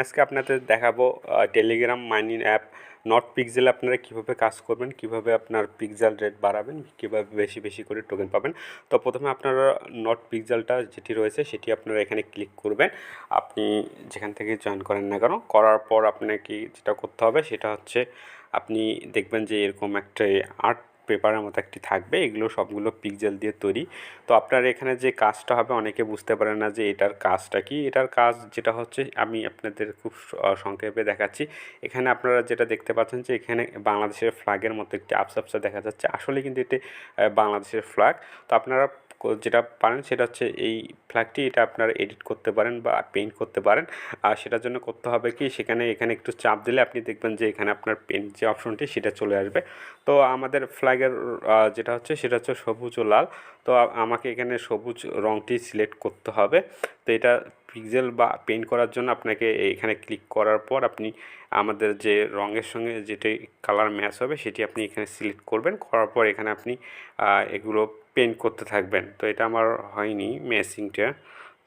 আজকে আপনাদের দেখাবো Telegram mining app Not Pixel আপনারা কীভাবে কাজ করবেন, কীভাবে আপনার পিক্সেল রেট বাড়াবেন, কীভাবে বেশি বেশি করে টোকেন পাবেন। তো প্রথমে আপনারা নট পিক্সেলটা যেটি রয়েছে, সেটি আপনারা এখানে ক্লিক করবেন। আপনি যেখান থেকে জয়েন করেন না কেন, করার পর আপনাকে যেটা করতে হবে, সেটা হচ্ছে আপনি দেখবেন যে এরকম একটা আর্ট পেপারের মতো একটি থাকবে, এগুলো সবগুলো পিকজেল দিয়ে তৈরি। তো আপনার এখানে যে কাজটা হবে, অনেকে বুঝতে পারে না যে এটার কাজটা কি। এটার কাজ যেটা হচ্ছে, আমি আপনাদের খুব সংক্ষেপে দেখাচ্ছি। এখানে আপনারা যেটা দেখতে পাচ্ছেন যে, এখানে বাংলাদেশের ফ্ল্যাগের মতো একটি আপসা আপসা দেখা যাচ্ছে। আসলে কিন্তু এটি বাংলাদেশের ফ্ল্যাগ তো আপনারা যেটা পারেন সেটা হচ্ছে এই ফ্ল্যাগটি এটা আপনারা এডিট করতে পারেন বা পেইন্ট করতে পারেন। আর সেটার জন্য করতে হবে কি, সেখানে, এখানে একটু চাপ দিলে আপনি দেখবেন যে এখানে আপনার পেন্ট যে অপশনটি সেটা চলে আসবে। তো আমাদের ফ্ল্যাগের যেটা হচ্ছে, সেটা হচ্ছে সবুজ ও লাল। তো আমাকে এখানে সবুজ রঙটি সিলেক্ট করতে হবে। তো এটা পিক্সেল বা পেইন্ট করার জন্য আপনাকে এখানে ক্লিক করার পর আপনি আমাদের যে রঙের সঙ্গে যেটি কালার ম্যাচ হবে, সেটি আপনি এখানে সিলেক্ট করবেন। করার পর এখানে আপনি এগুলো পেইন্ট করতে থাকবেন। তো এটা আমার হয়নি ম্যাচিংটা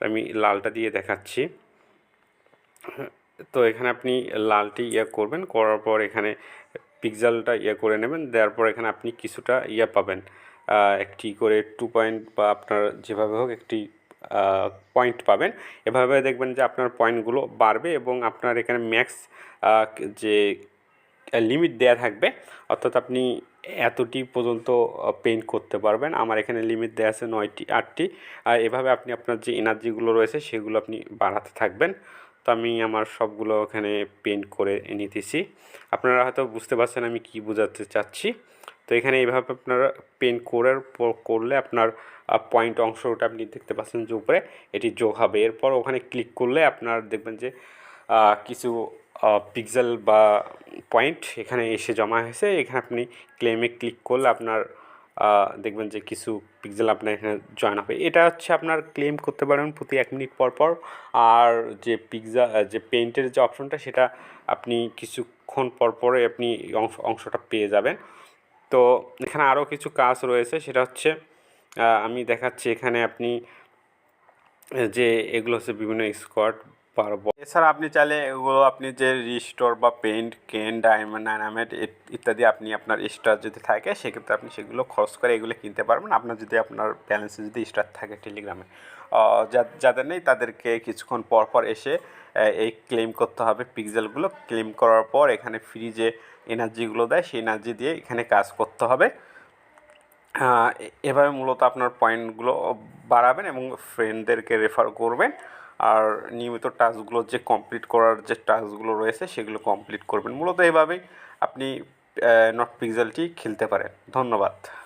আমি লালটা দিয়ে দেখাচ্ছি। তো এখানে আপনি লালটি ইয়ে করবেন, করার পর এখানে পিক্সেলটা ইয়ে করে নেবেন, দেওয়ার পর এখানে আপনি কিছুটা ইয়ে পাবেন। একটি করে টু পয়েন্ট বা আপনার যেভাবে হোক একটি পয়েন্ট পাবেন। এভাবে দেখবেন যে আপনার পয়েন্টগুলো বাড়বে এবং আপনার এখানে ম্যাক্স যে লিমিট দেয়া থাকবে। অর্থাৎ আপনি এতটি পর্যন্ত পেইন্ট করতে পারবেন। আমার এখানে লিমিট দেওয়া আছে নয়টি, আটটি। আর এভাবে আপনি আপনার যে এনার্জিগুলো রয়েছে, সেগুলো আপনি বাড়াতে থাকবেন। তো আমি আমার সবগুলো এখানে পেইন্ট করে নিতেছি। আপনারা হয়তো বুঝতে পারছেন আমি কি বোঝাতে চাচ্ছি। তো এখানে এইভাবে আপনারা পেন্ট করার পর, করলে আপনার পয়েন্ট অংশটা আপনি দেখতে পাচ্ছেন যে উপরে এটি যোগ হবে। এরপর ওখানে ক্লিক করলে আপনার দেখবেন যে কিছু পিক্সেল বা পয়েন্ট এখানে এসে জমা হয়েছে। এখানে আপনি ক্লেমে ক্লিক করলে আপনার দেখবেন যে কিছু পিক্সেল আপনার এখানে জয়েন হবে। এটা হচ্ছে আপনার ক্লেম করতে পারেন প্রতি এক মিনিট পর পর। আর যে পিৎজা যে পেইন্টের যে অপশনটা সেটা আপনি কিছুক্ষণ পর পরে আপনি অংশ, অংশটা পেয়ে যাবেন। তো এখানে আরও কিছু কাজ রয়েছে। সেটা হচ্ছে আমি দেখাচ্ছি এখানে আপনি, যে এগুলো হচ্ছে বিভিন্ন স্কোয়াড পারব। এছাড়া আপনি চাইলে এগুলো আপনি যে রিস্টোর বা পেন্ট কেন ডায়মন্ড ডায়নামাইট ইত্যাদি আপনি আপনার স্টার যদি থাকে, সেক্ষেত্রে আপনি সেগুলো খরচ করে এগুলো কিনতে পারবেন। আপনার যদি আপনার ব্যালেন্সে যদি স্টার থাকে টেলিগ্রামে যাদের নেই তাদেরকে কিছুক্ষণ পর পর এসে এই ক্লেম করতে হবে পিক্সেলগুলো ক্লেম করার পর এখানে ফ্রি যে এনার্জিগুলো দেয়, সেই এনার্জি দিয়ে এখানে কাজ করতে হবে। এভাবে মূলত আপনার পয়েন্টগুলো বাড়াবেন এবং ফ্রেন্ডদেরকে রেফার করবেন। আর নিয়মিত টাস্কগুলো যে কমপ্লিট করার যে টাস্কগুলো রয়েছে সেগুলো কমপ্লিট করবেন। মূলত এভাবেই আপনি নট পিক্সেলটি খেলতে পারেন। ধন্যবাদ।